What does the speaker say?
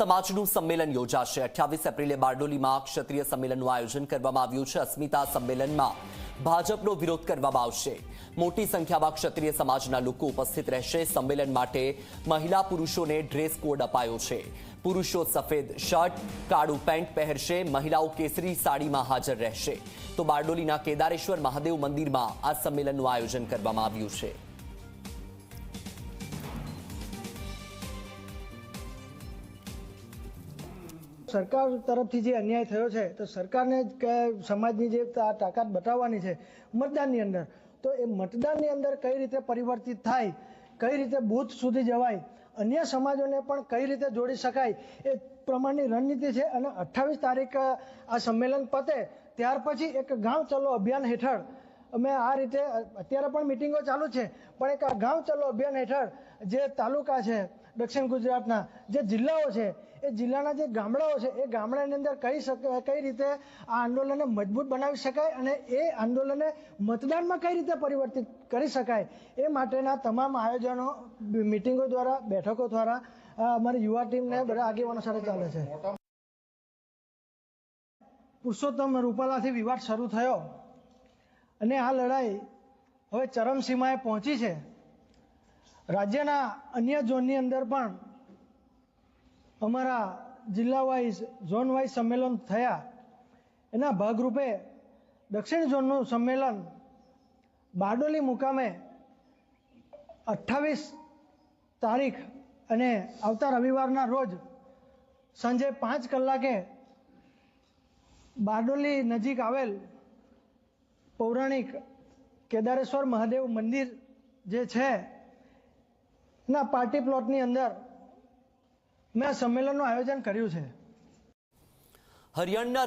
સમાજનું સંમેલન યોજાશે. અઠ્યાવીસ એપ્રિલે બારડોલીમાં ક્ષત્રિય સંમેલનનું આયોજન કરવામાં આવ્યું છે. અસ્મિતા સંમેલનમાં ભાજપનો વિરોધ કરવામાં આવશે. મોટી સંખ્યામાં ક્ષત્રિય સમાજના લોકો ઉપસ્થિત રહેશે. સંમેલન માટે મહિલા પુરુષોને ડ્રેસ કોડ અપાયો છે. પુરુષો સફેદ શર્ટ, કાળું પેન્ટ પહેરશે. મહિલાઓ કેસરી સાડીમાં હાજર રહેશે. તો બારડોલીના કેદારેશ્વર મહાદેવ મંદિરમાં આ સંમેલનનું આયોજન કરવામાં આવ્યું છે. સરકાર તરફથી જે અન્યાય થયો છે, તો સરકારને સમાજની જે તાકાત બતાવવાની છે મતદાનની અંદર. તો એ મતદાનની અંદર કઈ રીતે પરિવર્તિત થાય, કઈ રીતે બૂથ સુધી જવાય, અન્ય સમાજોને પણ કઈ રીતે જોડી શકાય, એ પ્રમાણની રણનીતિ છે. અને અઠ્ઠાવીસ તારીખ આ સંમેલન પતે, ત્યાર પછી એક ગામ ચલો અભિયાન હેઠળ, અમે આ રીતે, અત્યારે પણ મિટિંગો ચાલુ છે, પણ એક આ ગામ ચલો અભિયાન હેઠળ જે તાલુકા છે દક્ષિણ ગુજરાતના, જે જિલ્લાઓ છે એ જિલ્લાના જે ગામડાઓ છે, એ ગામડાની અંદર કઈ શકાય કઈ રીતે આ આંદોલનને મજબૂત બનાવી શકાય અને એ આંદોલનને મતદાનમાં કઈ રીતે પરિવર્તિત કરી શકાય એ માટેના તમામ આયોજનો, મિટિંગો દ્વારા, બેઠકો દ્વારા અમારી યુવા ટીમને બધા આગેવાનો સાથે ચાલે છે. પુરુષોત્તમ રૂપાલાથી વિવાદ શરૂ થયો અને આ લડાઈ હવે ચરમસીમાએ પહોંચી છે. રાજ્યના અન્ય ઝોનની અંદર પણ અમારા જિલ્લા વાઇઝ ઝોન વાઇઝ સંમેલન થયા. એના ભાગરૂપે દક્ષિણ ઝોનનું સંમેલન બારડોલી મુકામે અઠ્ઠાવીસ તારીખ અને આવતા રવિવારના રોજ સાંજે પાંચ કલાકે બારડોલી નજીક આવેલ પૌરાણિક કેદારેશ્વર મહાદેવ મંદિર જે છે ના પાર્ટી પ્લોટની અંદર મેં આ સંમેલનનું આયોજન કર્યું છે. હરિયાણાના